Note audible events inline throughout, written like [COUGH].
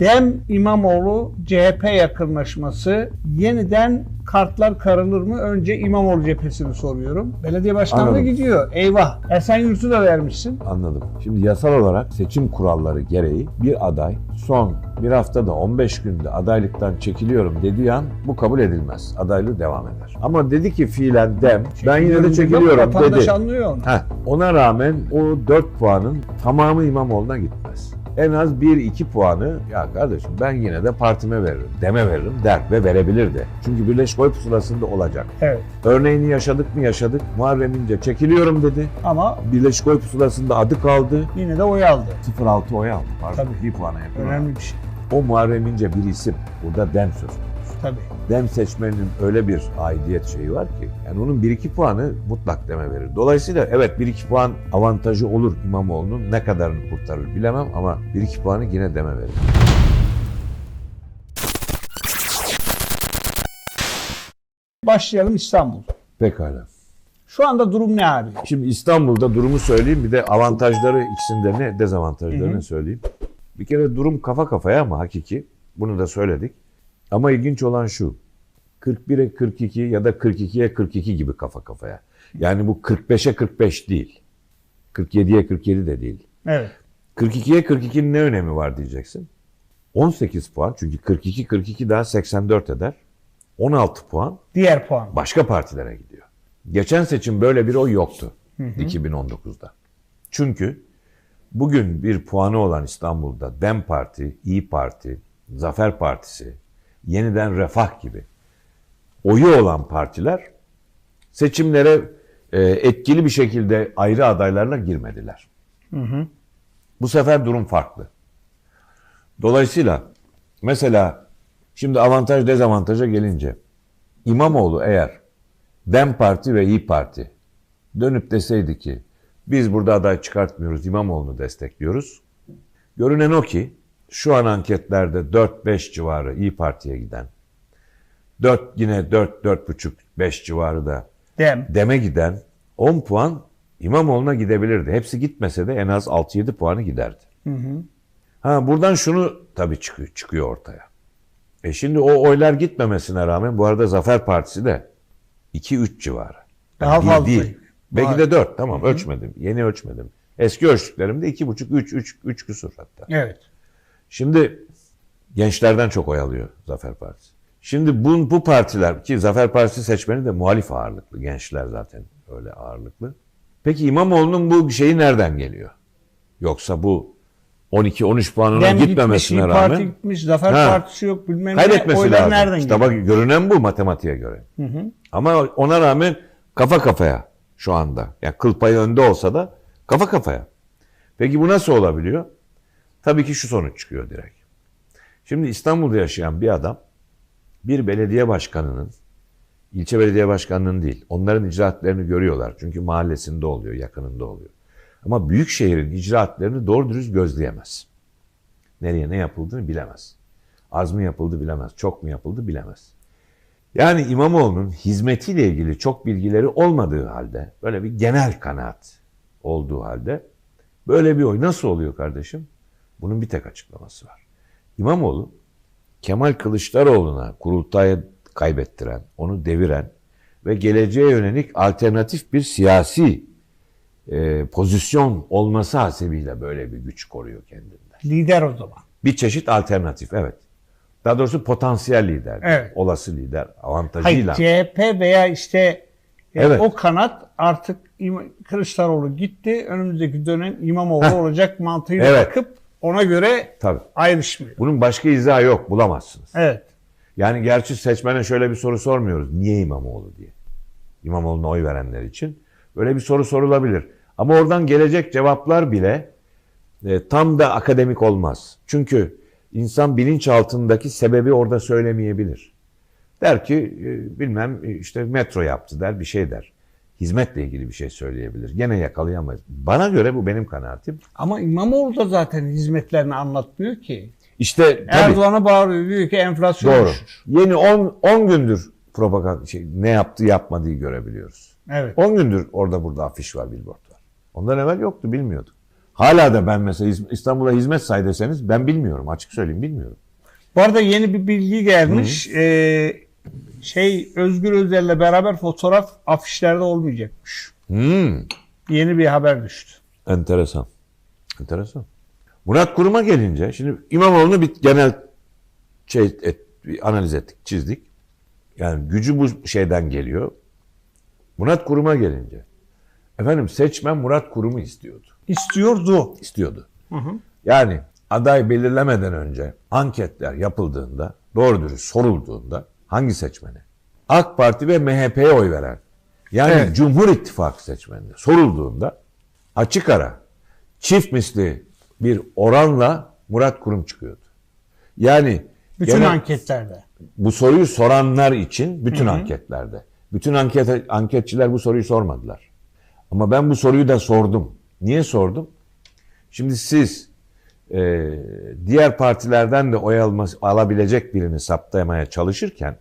Dem İmamoğlu CHP yakınlaşması yeniden kartlar karılır mı? Önce İmamoğlu cephesini soruyorum. Belediye başkanlığı Anladım. gidiyor. Eyvah. Esenyurt'u da vermişsin. Anladım. Şimdi yasal olarak seçim kuralları gereği bir aday son bir haftada 15 günde adaylıktan çekiliyorum dediği an bu kabul edilmez. Adaylığı devam eder. Ama dedi ki fiilen dem ben yine de çekiliyorum Vatandaş dedi. anlıyor onu. Heh, ona rağmen o 4 puanın tamamı İmamoğlu'na gitmez. En az 1-2 puanı ya kardeşim ben yine de partime veririm, deme veririm der ve verebilir de. Çünkü Birleşik Oy Pusulası'nda olacak. Evet. Örneğini yaşadık mı yaşadık. Muharrem İnce çekiliyorum dedi. Ama Birleşik Oy Pusulası'nda adı kaldı. yine de oy aldı. 0-6 oy aldı. Pardon. Tabii. Bir puana yakın. Önemli bir şey. O Muharrem İnce bir isim. Burada dem söz. Tabii. Dem seçmenin öyle bir aidiyet şeyi var ki yani onun 1-2 puanı mutlak deme verir. Dolayısıyla evet 1-2 puan avantajı olur İmamoğlu'nun ne kadarını kurtarır bilemem ama 1-2 puanı yine deme verir. Başlayalım İstanbul. Pekala. Şu anda durum ne abi? Şimdi İstanbul'da durumu söyleyeyim bir de avantajları ikisinde ne dezavantajlarını Hı hı. söyleyeyim. Bir kere durum kafa kafaya ama hakiki. Bunu da söyledik. Ama ilginç olan şu. 41'e 42 ya da 42'ye 42 gibi kafa kafaya. Yani bu 45'e 45 değil. 47'ye 47 de değil. Evet. 42'ye 42'nin ne önemi var diyeceksin. 18 puan çünkü 42 42 daha 84 eder. 16 puan Diğer puan. başka partilere gidiyor. Geçen seçim böyle bir oy yoktu 2019'da. Çünkü bugün bir puanı olan İstanbul'da DEM Parti, İyi Parti, Zafer Partisi, Yeniden Refah gibi oyu olan partiler seçimlere e, etkili bir şekilde ayrı adaylarla girmediler. Bu sefer durum farklı. Dolayısıyla mesela şimdi avantaj dezavantaja gelince İmamoğlu eğer DEM Parti ve İyi Parti dönüp deseydi ki biz burada aday çıkartmıyoruz İmamoğlu'nu destekliyoruz. Görünen o ki şu an anketlerde 4-5 civarı İyi Parti'ye giden 4 yine 4-4,5-5 civarı da Dem. deme giden 10 puan İmamoğlu'na gidebilirdi. Hepsi gitmese de en az 6-7 puanı giderdi. Ha buradan şunu tabii çıkıyor, çıkıyor ortaya. E şimdi o oylar gitmemesine rağmen bu arada Zafer Partisi de 2-3 civarı. Daha bir fazla. Değil. Belki Var. de 4 tamam ölçmedim. Yeni ölçmedim. Eski ölçtüklerimde 2,5 3 3 3 küsur hatta. Evet. Şimdi gençlerden çok oy alıyor Zafer Partisi. Şimdi bu, bu partiler ki Zafer Partisi seçmeni de muhalif ağırlıklı. Gençler zaten öyle ağırlıklı. Peki İmamoğlu'nun bu şeyi nereden geliyor? Yoksa bu 12-13 puanına Dem gitmiş, gitmemesine İYİ rağmen Parti gitmiş, Zafer Ha. Partisi yok bilmem ne. kaybetmesi Oylar lazım. nereden Kitaba geliyor? görünen bu matematiğe göre. Ama ona rağmen kafa kafaya şu anda. Yani kıl payı önde olsa da kafa kafaya. Peki bu nasıl olabiliyor? Tabii ki şu sonuç çıkıyor direkt. Şimdi İstanbul'da yaşayan bir adam bir belediye başkanının ilçe belediye başkanının değil onların icraatlerini görüyorlar. Çünkü mahallesinde oluyor, yakınında oluyor. Ama büyük şehrin icraatlerini doğru dürüst gözleyemez. Nereye ne yapıldığını bilemez. Az mı yapıldı bilemez. Çok mu yapıldı bilemez. Yani İmamoğlu'nun hizmetiyle ilgili çok bilgileri olmadığı halde, böyle bir genel kanaat olduğu halde böyle bir oy nasıl oluyor kardeşim? Bunun bir tek açıklaması var. İmamoğlu Kemal Kılıçdaroğlu'na kurultayı kaybettiren, onu deviren ve geleceğe yönelik alternatif bir siyasi e, pozisyon olması hasebiyle böyle bir güç koruyor kendinden. Lider o zaman. Bir çeşit alternatif, evet. Daha doğrusu potansiyel lider, Evet. olası lider Hayır avantajıyla. CHP veya işte e, Evet. o kanat artık Kılıçdaroğlu gitti. Önümüzdeki dönem İmamoğlu olacak mantığıyla Evet. bakıp ona göre Tabii. ayrışmıyor. Bunun başka izahı yok, bulamazsınız. Evet. Yani gerçi seçmene şöyle bir soru sormuyoruz. Niye İmamoğlu diye. İmamoğlu'na oy verenler için. Böyle bir soru sorulabilir. Ama oradan gelecek cevaplar bile e, tam da akademik olmaz. Çünkü insan bilinçaltındaki sebebi orada söylemeyebilir. Der ki e, bilmem e, işte metro yaptı der bir şey der. Hizmetle ilgili bir şey söyleyebilir. Gene yakalayamayız. Bana göre bu benim kanaatim. Ama İmamoğlu da zaten hizmetlerini anlatmıyor ki. İşte. Erdoğan'a bağırıyor diyor ki enflasyon Doğru. düşür. Yeni 10 10 gündür propaganda şey ne yaptı yapmadığı görebiliyoruz. Evet. 10 gündür orada burada afiş var, billboard var. Ondan evvel yoktu, bilmiyorduk. Hala da ben mesela İstanbul'a hizmet say deseniz ben bilmiyorum. Açık söyleyeyim bilmiyorum. Bu arada yeni bir bilgi gelmiş. Ee, şey Özgür Özel'le beraber fotoğraf afişlerde olmayacakmış. Hmm. Yeni bir haber düştü. Enteresan. Enteresan. Murat Kurum'a gelince şimdi İmamoğlu'nu bir genel şey et, bir analiz ettik, çizdik. Yani gücü bu şeyden geliyor. Murat Kurum'a gelince efendim seçmen Murat Kurum'u istiyordu. İstiyordu. İstiyordu. Yani aday belirlemeden önce anketler yapıldığında, doğru dürüst sorulduğunda hangi seçmeni? AK Parti ve MHP'ye oy veren yani Evet. Cumhur İttifakı seçmenine sorulduğunda açık ara çift misli bir oranla Murat Kurum çıkıyordu. Yani Bütün genel- anketlerde. bu soruyu soranlar için bütün anketlerde. Bütün anket anketçiler bu soruyu sormadılar. Ama ben bu soruyu da sordum. Niye sordum? Şimdi siz e, diğer partilerden de oy alması, alabilecek birini saptamaya çalışırken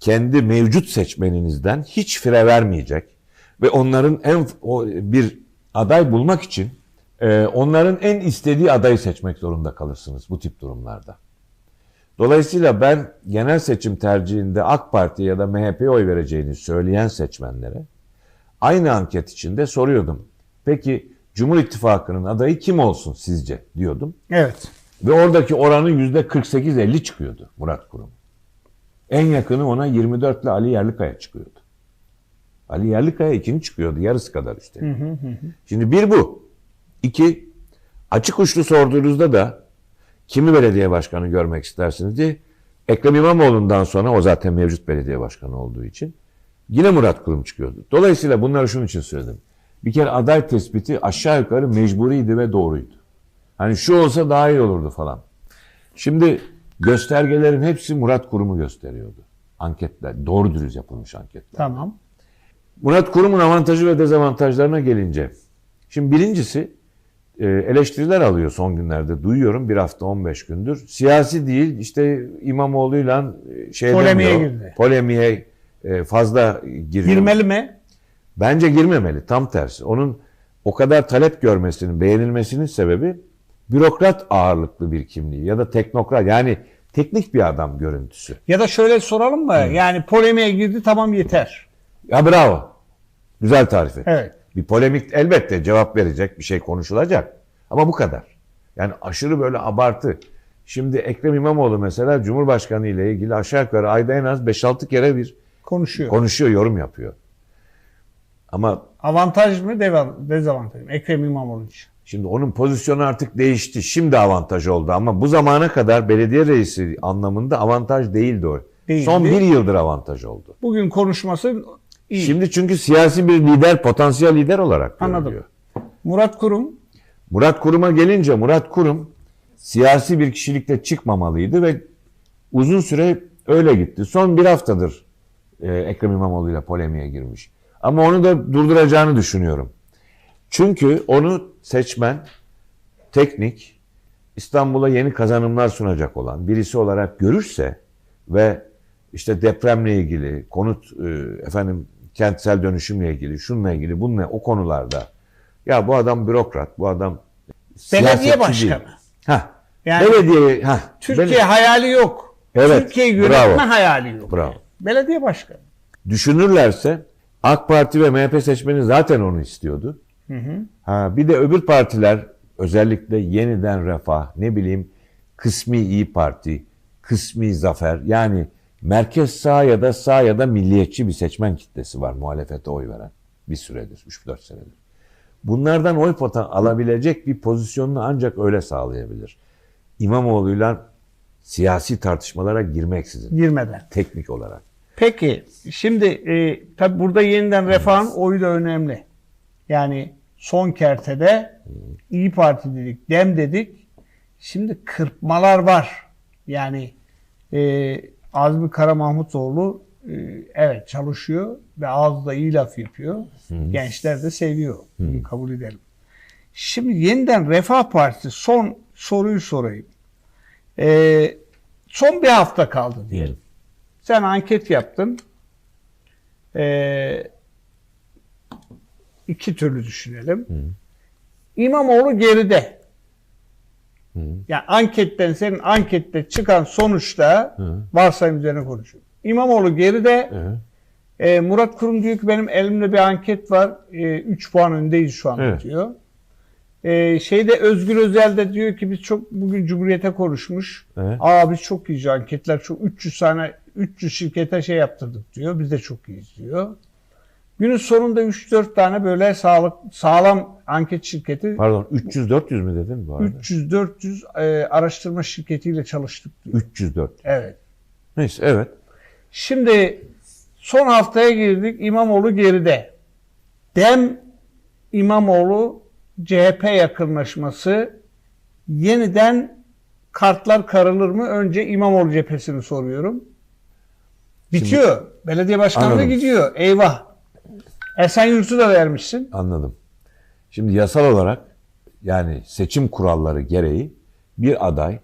kendi mevcut seçmeninizden hiç fire vermeyecek ve onların en o, bir aday bulmak için e, onların en istediği adayı seçmek zorunda kalırsınız bu tip durumlarda. Dolayısıyla ben genel seçim tercihinde AK Parti ya da MHP'ye oy vereceğini söyleyen seçmenlere aynı anket içinde soruyordum. Peki Cumhur İttifakı'nın adayı kim olsun sizce diyordum. Evet. Ve oradaki oranın yüzde 48-50 çıkıyordu Murat Kurum. En yakını ona 24 ile Ali Yerlikaya çıkıyordu. Ali Yerlikaya ikinci çıkıyordu. Yarısı kadar üstelik. Şimdi bir bu. İki, açık uçlu sorduğunuzda da kimi belediye başkanı görmek istersiniz diye Ekrem İmamoğlu'ndan sonra o zaten mevcut belediye başkanı olduğu için yine Murat Kurum çıkıyordu. Dolayısıyla bunları şunun için söyledim. Bir kere aday tespiti aşağı yukarı mecburiydi ve doğruydu. Hani şu olsa daha iyi olurdu falan. Şimdi göstergelerin hepsi Murat Kurum'u gösteriyordu. Anketler, doğru dürüst yapılmış anketler. Tamam. Murat Kurum'un avantajı ve dezavantajlarına gelince. Şimdi birincisi e, eleştiriler alıyor son günlerde. Duyuyorum bir hafta 15 gündür. Siyasi değil işte İmamoğlu'yla e, şey Polemiğe demiyor, girdi. Polemiğe e, fazla giriyor. Girmeli mi? Bence girmemeli. Tam tersi. Onun o kadar talep görmesinin, beğenilmesinin sebebi bürokrat ağırlıklı bir kimliği ya da teknokrat yani teknik bir adam görüntüsü. Ya da şöyle soralım mı? Yani polemiğe girdi tamam yeter. Ya bravo. Güzel tarif et. Evet. Bir polemik elbette cevap verecek, bir şey konuşulacak. Ama bu kadar. Yani aşırı böyle abartı. Şimdi Ekrem İmamoğlu mesela Cumhurbaşkanı ile ilgili aşağı yukarı ayda en az 5-6 kere bir Konuşuyor. konuşuyor, yorum yapıyor. Ama Avantaj mı dezavantaj mı? Ekrem İmamoğlu için. Şimdi onun pozisyonu artık değişti. Şimdi avantaj oldu ama bu zamana kadar belediye reisi anlamında avantaj değildi o. Değildi. Son bir yıldır avantaj oldu. Bugün konuşması iyi. Şimdi çünkü siyasi bir lider, potansiyel lider olarak Anladım. görülüyor. Murat Kurum Murat Kurum'a gelince Murat Kurum siyasi bir kişilikle çıkmamalıydı ve uzun süre öyle gitti. Son bir haftadır e, Ekrem İmamoğlu ile polemiğe girmiş. Ama onu da durduracağını düşünüyorum. Çünkü onu seçmen, teknik, İstanbul'a yeni kazanımlar sunacak olan birisi olarak görürse ve işte depremle ilgili, konut e, efendim kentsel dönüşümle ilgili, şununla ilgili, bununla o konularda ya bu adam bürokrat, bu adam Belediye başkanı. değil. Hah. Yani belediye, hah. Türkiye bele- hayali yok. Evet, Türkiye yönetme bravo. hayali yok. Bravo. Belediye başkanı. düşünürlerse AK Parti ve MHP seçmeni zaten onu istiyordu. Ha, bir de öbür partiler özellikle yeniden refah, ne bileyim kısmi iyi Parti, kısmi zafer yani merkez sağ ya da sağ ya da milliyetçi bir seçmen kitlesi var muhalefete oy veren bir süredir, 3-4 senedir. Bunlardan oy potan alabilecek bir pozisyonunu ancak öyle sağlayabilir. İmamoğlu'yla siyasi tartışmalara girmeksizin, Girmeden. teknik olarak. Peki şimdi e, tabi burada yeniden refahın oyu da önemli. Yani son kertede İyi Parti dedik, Dem dedik. Şimdi kırpmalar var. Yani e, Azmi Kara Mahmutoğlu e, evet çalışıyor ve ağızda iyi laf yapıyor. Gençler de seviyor. Bunu kabul edelim. Şimdi yeniden Refah Partisi son soruyu sorayım. E, son bir hafta kaldı diyelim. Sen anket yaptın. Ee, iki türlü düşünelim. İmamoğlu geride. Yani anketten senin ankette çıkan sonuçta varsayım üzerine konuşuyorum. İmamoğlu geride. Evet. E, Murat Kurum diyor ki benim elimde bir anket var. 3 puan öndeyiz şu an Evet. diyor. E, şeyde Özgür Özel de diyor ki biz çok bugün Cumhuriyet'e konuşmuş. Evet. Aa biz çok iyiyiz anketler çok 300 tane 300 şirkete şey yaptırdık diyor. Biz de çok iyiyiz diyor. Günün sonunda 3-4 tane böyle sağlık sağlam anket şirketi Pardon 300-400 mü dedin bu arada? 300-400 e, araştırma şirketiyle çalıştık diyor. 304. Evet. Neyse evet. Şimdi son haftaya girdik. İmamoğlu geride. Dem İmamoğlu CHP yakınlaşması yeniden kartlar karılır mı? Önce İmamoğlu cephesini soruyorum. Bitiyor. Belediye başkanlığı gidiyor. Eyvah. Esenyurt'u da vermişsin. Anladım. Şimdi yasal olarak yani seçim kuralları gereği bir aday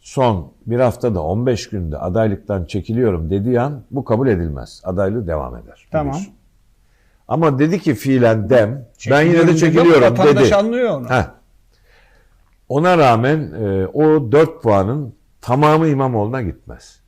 son bir haftada 15 günde adaylıktan çekiliyorum dediği an bu kabul edilmez. Adaylığı devam eder. Tamam. biliyorsun. Ama dedi ki fiilen dem ben yine Çekiliyorum de dedi, çekiliyorum Vatandaş dedi. anlıyor onu. Heh. Ona rağmen e, o 4 puanın tamamı İmamoğlu'na gitmez.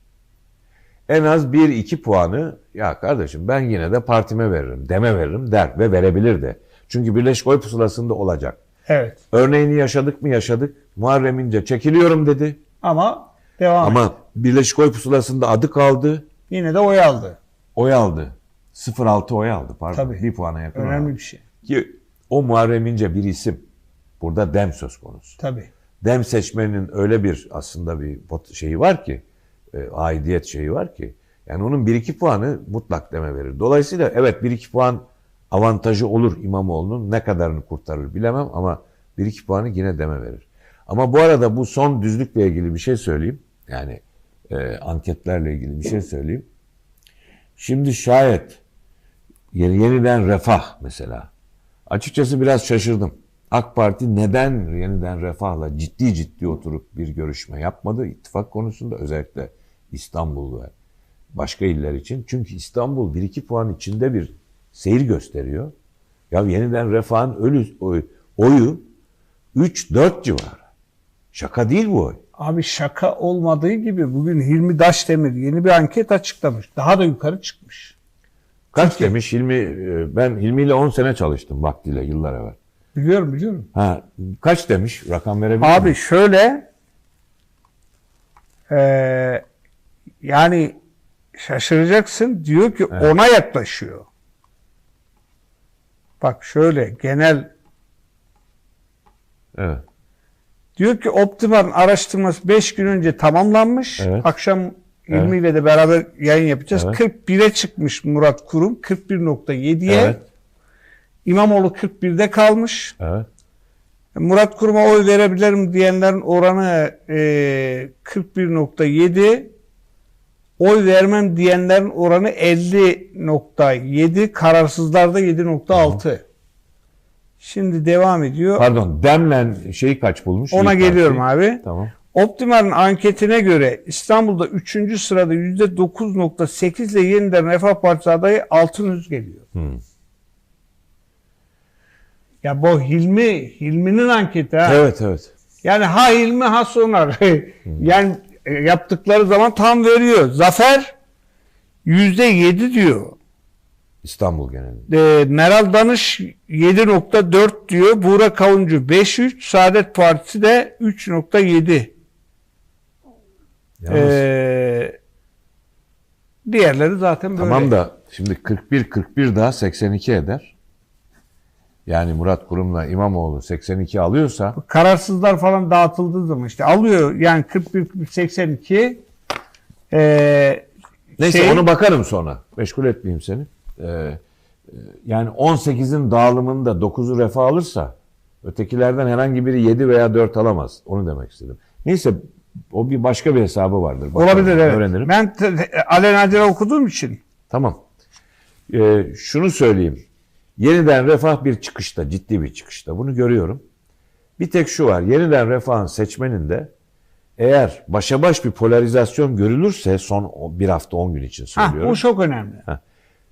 En az 1-2 puanı ya kardeşim ben yine de partime veririm, deme veririm der ve verebilir de. Çünkü Birleşik Oy Pusulası'nda olacak. Evet. Örneğini yaşadık mı yaşadık. Muharrem İnce çekiliyorum dedi. Ama devam et. Ama Birleşik Oy Pusulası'nda adı kaldı. Yine de oy aldı. Oy aldı. 0.6 oy aldı pardon. Tabii. Bir puana yakın Önemli aldı. bir şey. Ki o Muharrem İnce bir isim. Burada dem söz konusu. Tabii. dem seçmeninin öyle bir aslında bir şeyi var ki, e, aidiyet şeyi var ki, yani onun 1-2 puanı mutlak deme verir. Dolayısıyla evet 1-2 puan avantajı olur İmamoğlu'nun ne kadarını kurtarır bilemem ama 1-2 puanı yine deme verir. Ama bu arada bu son düzlükle ilgili bir şey söyleyeyim. Yani e, anketlerle ilgili bir şey söyleyeyim. Şimdi şayet yeni, yeniden refah mesela. Açıkçası biraz şaşırdım. AK Parti neden yeniden refahla ciddi ciddi oturup bir görüşme yapmadı ittifak konusunda özellikle İstanbul ve başka iller için. Çünkü İstanbul 1-2 puan içinde bir seyir gösteriyor. Ya yeniden refahın ölü, oy- oyu 3-4 civarı. Şaka değil bu oy. Abi şaka olmadığı gibi bugün Hilmi Daşdemir yeni bir anket açıklamış. Daha da yukarı çıkmış. Kaç demiş Hilmi? e, Ben Hilmi ile 10 sene çalıştım vaktiyle yıllar evvel. Biliyorum biliyorum. Ha, kaç demiş? Rakam verebilir Abi misin? şöyle eee, yani şaşıracaksın diyor ki ona yaklaşıyor. Bak şöyle genel Evet. diyor ki Optimar'ın araştırması 5 gün önce tamamlanmış. Evet. Akşam Hilmi ile de beraber yayın yapacağız. Evet. 41'e çıkmış Murat Kurum. 41.7'ye. Evet. İmamoğlu 41'de kalmış. Evet. Murat Kurum'a oy verebilirim diyenlerin oranı e, 41.7. Oy vermem diyenlerin oranı 50.7. Kararsızlarda 7.6. Şimdi devam ediyor. Pardon Demlen şeyi kaç bulmuş? Ona İYİ Parti. geliyorum abi. Tamam. Optimar'ın anketine göre İstanbul'da 3. sırada %9.8 ile yeniden Refah Partisi adayı Altınöz geliyor. Hmm. Ya bu Hilmi, Hilmi'nin anketi ha. Evet evet. Yani ha Hilmi ha Sonar. [LAUGHS] yani e, yaptıkları zaman tam veriyor. Zafer yüzde yedi diyor. İstanbul genelinde. E, Meral Danış 7.4 diyor. Buğra Kavuncu 5.3. Saadet Partisi de 3.7. Yalnız, E, diğerleri zaten böyle. tamam da şimdi 41 41 daha 82 eder. Yani Murat Kurum'la İmamoğlu 82 alıyorsa Kararsızlar falan dağıtıldığı zaman işte alıyor yani 41 82 e, neyse şey- onu bakarım sonra. Meşgul etmeyeyim seni. Ee, e, yani 18'in dağılımında 9'u refah alırsa ötekilerden herhangi biri 7 veya 4 alamaz. Onu demek istedim. Neyse o bir başka bir hesabı vardır. Bakarım, olabilir evet. Öğrenirim. Ben alelacele okuduğum için Tamam. Ee, şunu söyleyeyim. Yeniden refah bir çıkışta, ciddi bir çıkışta. Bunu görüyorum. Bir tek şu var. Yeniden refahın seçmeninde eğer başa baş bir polarizasyon görülürse son bir hafta 10 gün için Ha, söylüyorum. bu çok önemli.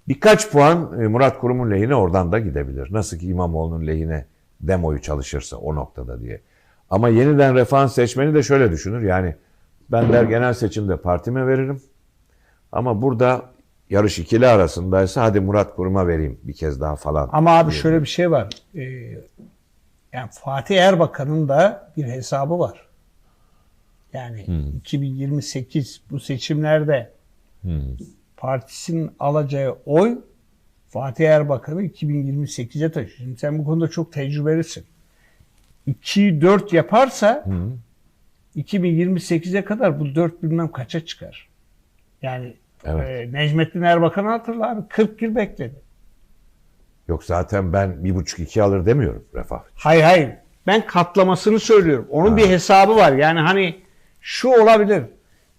Birkaç puan e, Murat Kurum'un lehine oradan da gidebilir. Nasıl ki İmamoğlu'nun lehine demoyu çalışırsa o noktada diye. Ama yeniden refahın seçmeni de şöyle düşünür. Yani ben der genel seçimde partime veririm. Ama burada yarış ikili arasındaysa hadi Murat Kurum'a vereyim bir kez daha falan. Ama abi şöyle bir şey var. Ee, yani Fatih Erbakan'ın da bir hesabı var. Yani 2028 bu seçimlerde partisinin alacağı oy Fatih Erbakan'ı 2028'e taşıyor. Şimdi sen bu konuda çok tecrübelisin. 2'yi 4 yaparsa 2028'e kadar bu 4 bilmem kaça çıkar. Yani Evet. e, Necmettin Erbakan'ı hatırla abi 40 yıl bekledi. Yok zaten ben bir buçuk iki alır demiyorum refah. Hayır hayır. Ben katlamasını söylüyorum. Onun bir hesabı var. Yani hani şu olabilir.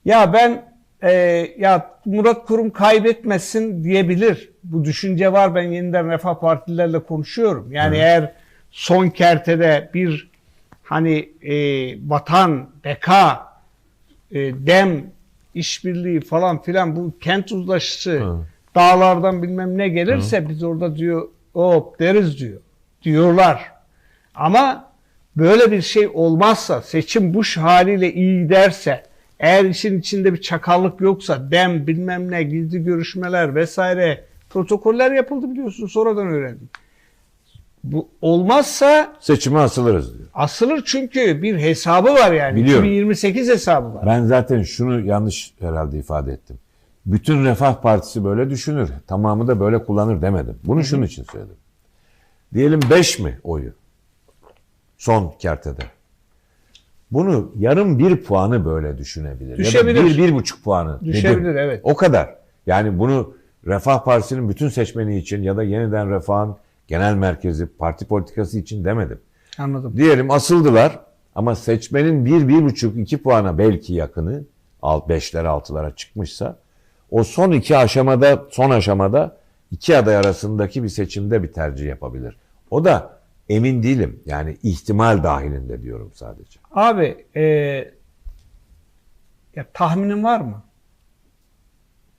Ya ben e, ya Murat Kurum kaybetmesin diyebilir. Bu düşünce var. Ben yeniden Refah Partililerle konuşuyorum. Yani eğer son kertede bir hani e, vatan, beka, e, dem, işbirliği falan filan bu kent uzlaşısı Hı. dağlardan bilmem ne gelirse biz orada diyor hop deriz diyor. Diyorlar. Ama böyle bir şey olmazsa seçim bu haliyle iyi giderse eğer işin içinde bir çakallık yoksa dem bilmem ne gizli görüşmeler vesaire protokoller yapıldı biliyorsun sonradan öğrendim. Bu olmazsa Seçime asılırız diyor. asılır çünkü bir hesabı var yani. Biliyorum. 2028 hesabı var. Ben zaten şunu yanlış herhalde ifade ettim. Bütün Refah Partisi böyle düşünür. Tamamı da böyle kullanır demedim. Bunu şunun için söyledim. Diyelim 5 mi oyu? Son kertede. Bunu yarım bir puanı böyle düşünebilir. Düşebilir. Ya da bir, bir buçuk puanı. Düşebilir, dedim. evet. O kadar. Yani bunu Refah Partisi'nin bütün seçmeni için ya da yeniden Refah'ın genel merkezi, parti politikası için demedim. Anladım. Diyelim asıldılar ama seçmenin bir, bir buçuk, iki puana belki yakını, alt beşlere, altılara çıkmışsa o son iki aşamada, son aşamada iki aday arasındaki bir seçimde bir tercih yapabilir. O da emin değilim. Yani ihtimal dahilinde diyorum sadece. Abi e, ya tahminin var mı?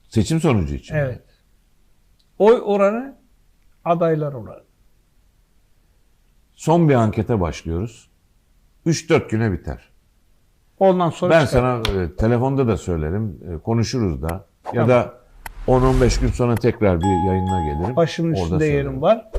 Seçim sonucu için. Evet. Oy oranı adaylar oranı. Son bir ankete başlıyoruz. 3-4 güne biter. Ondan sonra Ben çıkar. sana e, telefonda da söylerim, e, konuşuruz da ya da 10-15 gün sonra tekrar bir yayına gelirim. başımın Orada üstünde söylerim. yerim var.